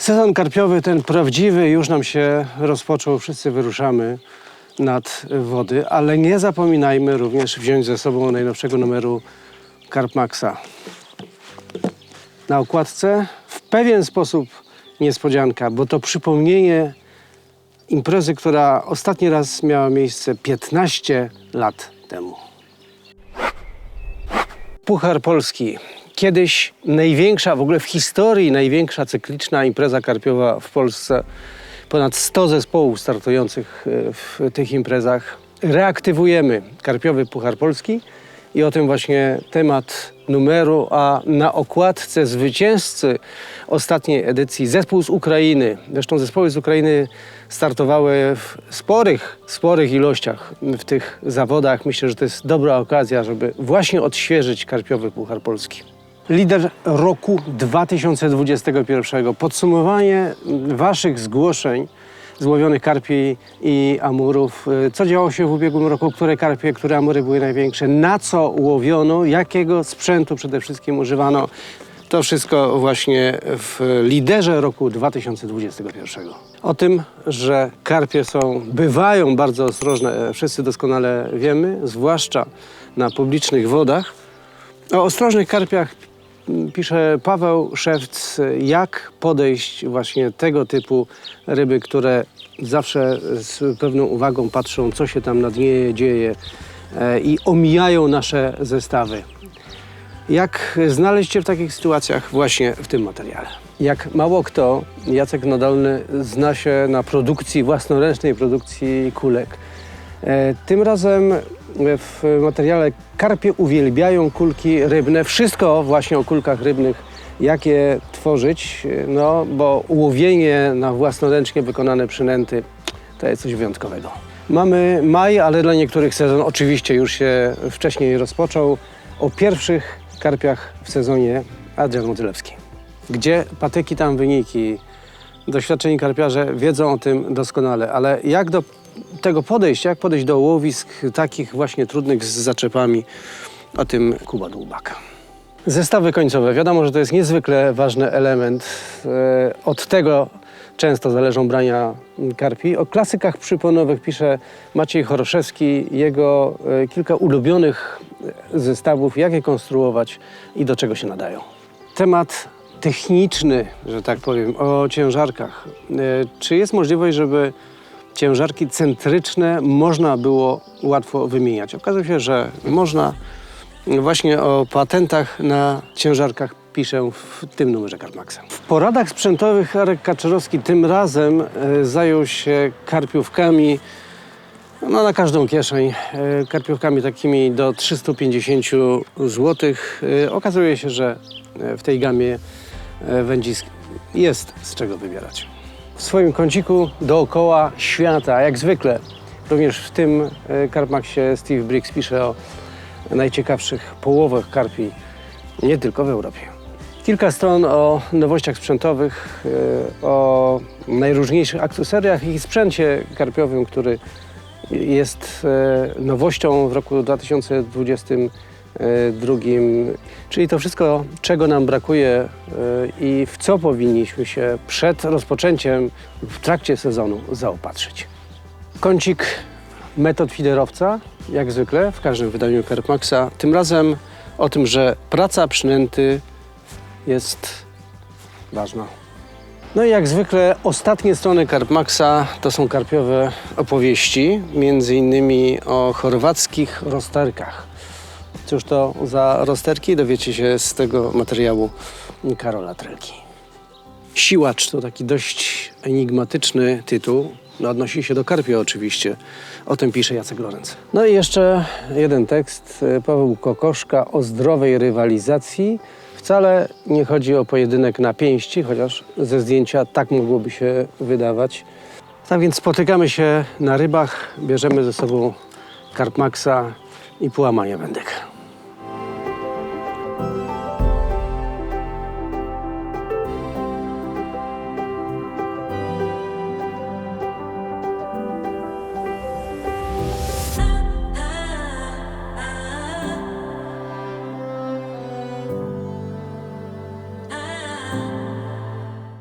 Sezon karpiowy, ten prawdziwy, już nam się rozpoczął. Wszyscy wyruszamy nad wody, ale nie zapominajmy również wziąć ze sobą najnowszego numeru Karpmaxa. Na okładce w pewien sposób niespodzianka, bo to przypomnienie imprezy, która ostatni raz miała miejsce 15 lat temu. Puchar Polski. Kiedyś największa, w ogóle w historii największa cykliczna impreza karpiowa w Polsce. Ponad 100 zespołów startujących e, w tych imprezach. Reaktywujemy Karpiowy Puchar Polski i o tym właśnie temat numeru, a na okładce zwycięzcy ostatniej edycji zespół z Ukrainy. Zresztą zespoły z Ukrainy startowały w sporych, sporych ilościach w tych zawodach. Myślę, że to jest dobra okazja, żeby właśnie odświeżyć Karpiowy Puchar Polski. Lider roku 2021. Podsumowanie Waszych zgłoszeń złowionych karpi i amurów. Co działo się w ubiegłym roku? Które karpie, które amury były największe? Na co łowiono? Jakiego sprzętu przede wszystkim używano? To wszystko właśnie w liderze roku 2021. O tym, że karpie są, bywają bardzo ostrożne, wszyscy doskonale wiemy, zwłaszcza na publicznych wodach. O ostrożnych karpiach pisze Paweł Szewc, jak podejść właśnie tego typu ryby, które zawsze z pewną uwagą patrzą, co się tam na dnie dzieje e, i omijają nasze zestawy. Jak znaleźć się w takich sytuacjach właśnie w tym materiale? Jak mało kto, Jacek Nadolny zna się na produkcji, własnoręcznej produkcji kulek. E, Tym razem w materiale Karpie uwielbiają kulki rybne. Wszystko właśnie o kulkach rybnych, jak je tworzyć, no bo łowienie na własnoręcznie wykonane przynęty to jest coś wyjątkowego. Mamy maj, ale dla niektórych sezon oczywiście już się wcześniej rozpoczął. O pierwszych karpiach w sezonie Adrian Modzelewski. Gdzie patyki, tam wyniki. Doświadczeni karpiarze wiedzą o tym doskonale, ale jak do tego podejść, jak podejść do łowisk takich właśnie trudnych z zaczepami, o tym Kuba Dłubaka. Zestawy końcowe. Wiadomo, że to jest niezwykle ważny element. E, Od tego często zależą brania karpi. O klasykach przyponowych pisze Maciej Choroszewski. Jego e, kilka ulubionych zestawów, jak je konstruować i do czego się nadają. Temat techniczny, że tak powiem, o ciężarkach. E, Czy jest możliwość, żeby ciężarki centryczne można było łatwo wymieniać? Okazuje się, że można. Właśnie o patentach na ciężarkach piszę w tym numerze Karmaxa. W poradach sprzętowych Arek Kaczorowski tym razem e, zajął się karpiówkami no, na każdą kieszeń. E, Karpiówkami takimi do 350 zł. E, Okazuje się, że w tej gamie wędzisk jest z czego wybierać. W swoim kąciku dookoła świata, jak zwykle, również w tym e, Karpmaxie Steve Briggs pisze o najciekawszych połowach karpi, nie tylko w Europie. Kilka stron o nowościach sprzętowych, e, o najróżniejszych akcesoriach i sprzęcie karpiowym, który jest e, nowością w roku 2022. Czyli to wszystko, czego nam brakuje e, i w co powinniśmy się przed rozpoczęciem, w trakcie sezonu zaopatrzyć. Kącik metod fiderowca, jak zwykle w każdym wydaniu Karpmaxa. Tym razem o tym, że praca przynęty jest ważna. No i jak zwykle ostatnie strony Karpmaxa to są karpiowe opowieści, między innymi o chorwackich rozterkach. Cóż to za rozterki dowiecie się z tego materiału Karola Trelki. Siłacz to taki dość enigmatyczny tytuł. No, odnosi się do karpia oczywiście. O tym pisze Jacek Lorenz. No i jeszcze jeden tekst. Paweł Kokoszka o zdrowej rywalizacji. Wcale nie chodzi o pojedynek na pięści, chociaż ze zdjęcia tak mogłoby się wydawać. Tak więc spotykamy się na rybach, bierzemy ze sobą Karpmaxa i połamanie wędek.